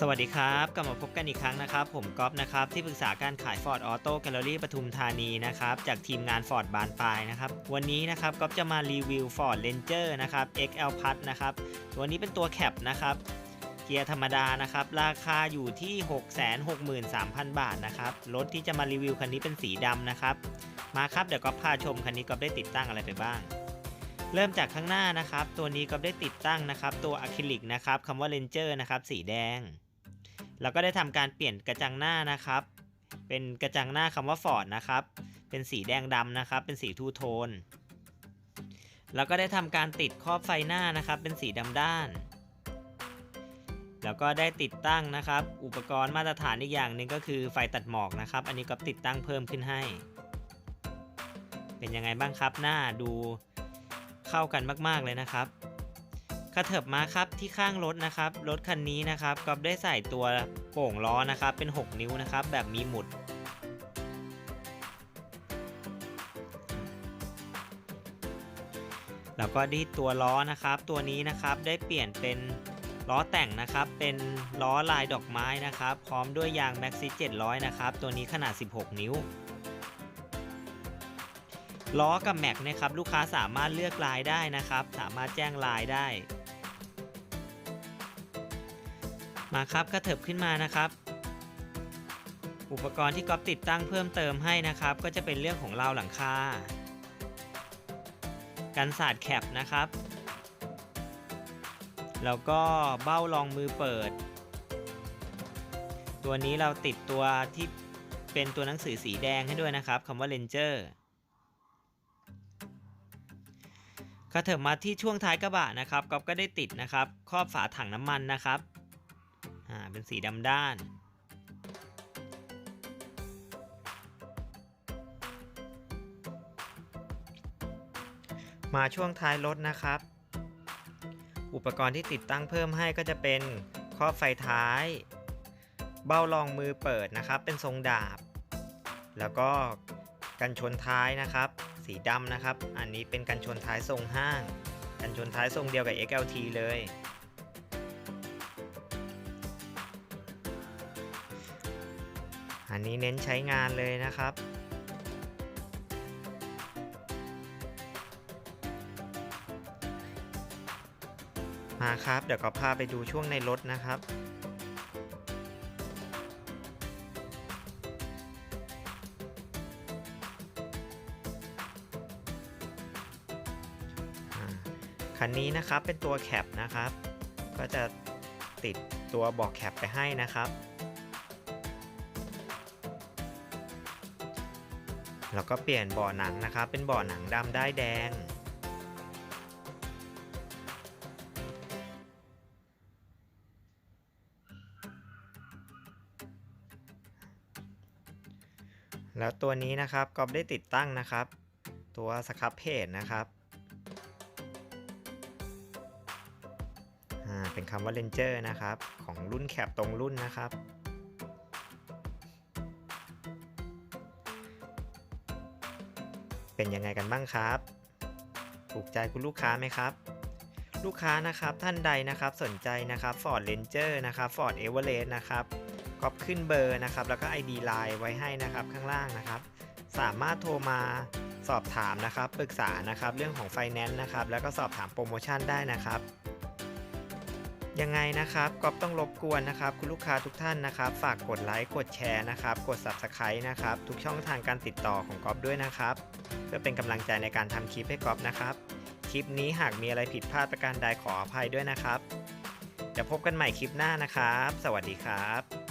สวัสดีครับ กลับมาพบกันอีกครั้งนะครับ ผมก๊อฟนะครับ ที่ปรึกษาการขาย Ford Auto Gallery ปทุมธานีนะครับ จากทีมงาน Ford บานปลายนะครับ วันนี้นะครับก๊อฟจะมารีวิว Ford Ranger นะครับ XL Plus นะครับ ตัวนี้เป็นตัวแคปนะครับ เกียร์ธรรมดานะครับ ราคาอยู่ที่ 663,000 บาทนะครับ รถที่จะมารีวิวคันนี้เป็นสีดำนะครับ มาครับ เดี๋ยวก๊อฟพาชมคันนี้ก๊อฟได้ติดตั้งอะไรไปบ้าง เริ่มจากข้างหน้านะครับ ตัวนี้ก็ได้ติดตั้งนะครับ ตัวอะคริลิกนะครับคำว่า Ranger นะครับ สีแดง แล้วก็ได้ทำการเปลี่ยนกระจังหน้านะครับ เป็นกระจังหน้าคำว่า Ford นะครับ เป็นสีแดงดำนะครับ เป็นสีทูโทน แล้วก็ได้ทำการติดครอบไฟหน้านะครับ เป็นสีดำด้าน แล้วก็ได้ติดตั้งนะครับ อุปกรณ์มาตรฐานอีกอย่างหนึ่งก็คือไฟตัดหมอกนะครับ อันนี้ก็ติดตั้งเพิ่มขึ้นให้ เป็นยังไงบ้างครับหน้าดู เข้ากันมาก ๆ เลยนะครับกระเถิบมาครับที่ข้างรถนะครับ รถคันนี้นะครับก็ได้ใส่ตัวโป่งล้อนะครับ เป็น 6 นิ้วนะครับ แบบมีหมุด แล้วก็ที่ตัวล้อนะครับ ตัวนี้นะครับได้เปลี่ยนเป็นล้อแต่งนะครับ เป็นล้อลายดอกไม้นะครับ พร้อมด้วยยางแม็กซิ700 นะครับ ตัวนี้ขนาด 16 นิ้ว ล้อกับแม็กนะครับลูกค้าสามารถเลือกลายได้นะครับ สามารถแจ้งลายได้ มาครับกระเถิบขึ้นมานะครับ อุปกรณ์ที่ก๊อฟติดตั้งเพิ่มเติมให้นะครับ ก็จะเป็นเรื่องของราวหลังคากันสาดแคปนะครับ แล้วก็เบ้ารองมือเปิด ตัวนี้เราติดตัวที่เป็นตัวหนังสือสีแดงให้ด้วยนะครับคำว่า Ranger กระเถิบมาที่ช่วงท้ายกระบะนะครับก๊อฟก็ได้ติดนะครับครอบฝาถังน้ำมันนะครับอ่าเป็นสีดำด้านมาช่วงท้ายรถนะครับ อุปกรณ์ที่ติดตั้งเพิ่มให้ก็จะเป็นครอบไฟท้าย เบ้ารองมือเปิดนะครับ เป็นทรงดาบ แล้วก็กันชนท้ายนะครับ สีดำนะครับ อันนี้เป็นกันชนท้ายทรงห้าง กันชนท้ายทรงเดียวกับ XLT เลย อันนี้เน้นใช้งานเลยนะครับมาครับ เดี๋ยวก็พาไปดูช่วงในรถนะครับ คันนี้นะครับเป็นตัวแคปนะครับ ก็จะติดตัวบอกแคปไปให้นะครับ แล้วก็เปลี่ยนบ่อหนังนะครับ เป็นบ่อหนังดำได้แดง แล้วตัวนี้นะครับก็ได้ติดตั้งนะครับ ตัวสครับเพจนะครับ เป็นคำว่า Ranger นะครับ ของรุ่นแคปตรงรุ่นนะครับ เป็นยังไงกันบ้างครับ ถูกใจคุณลูกค้าไหมครับ ลูกค้านะครับท่านใดนะครับสนใจนะครับ Ford Ranger นะครับ Ford Everest นะครับก็ขึ้นเบอร์นะครับ แล้วก็ ID Line ไว้ให้นะครับข้างล่างนะครับ สามารถโทรมาสอบถามนะครับ ปรึกษานะครับ เรื่องของไฟแนนซ์นะครับ แล้วก็สอบถามโปรโมชั่นได้นะครับ ยังไงนะครับก๊อฟต้องรบกวนนะครับ คุณลูกค้าทุกท่านนะครับ ฝากกดไลค์กดแชร์นะครับ กด Subscribe นะครับ ทุกช่องทางการติดต่อของก๊อฟด้วยนะครับ เพื่อเป็นกำลังใจในการทำคลิปให้ก๊อฟนะครับ คลิปนี้หากมีอะไรผิดพลาดประการใดขออภัยด้วยนะครับเดี๋ยวพบกันใหม่คลิปหน้านะครับ สวัสดีครับ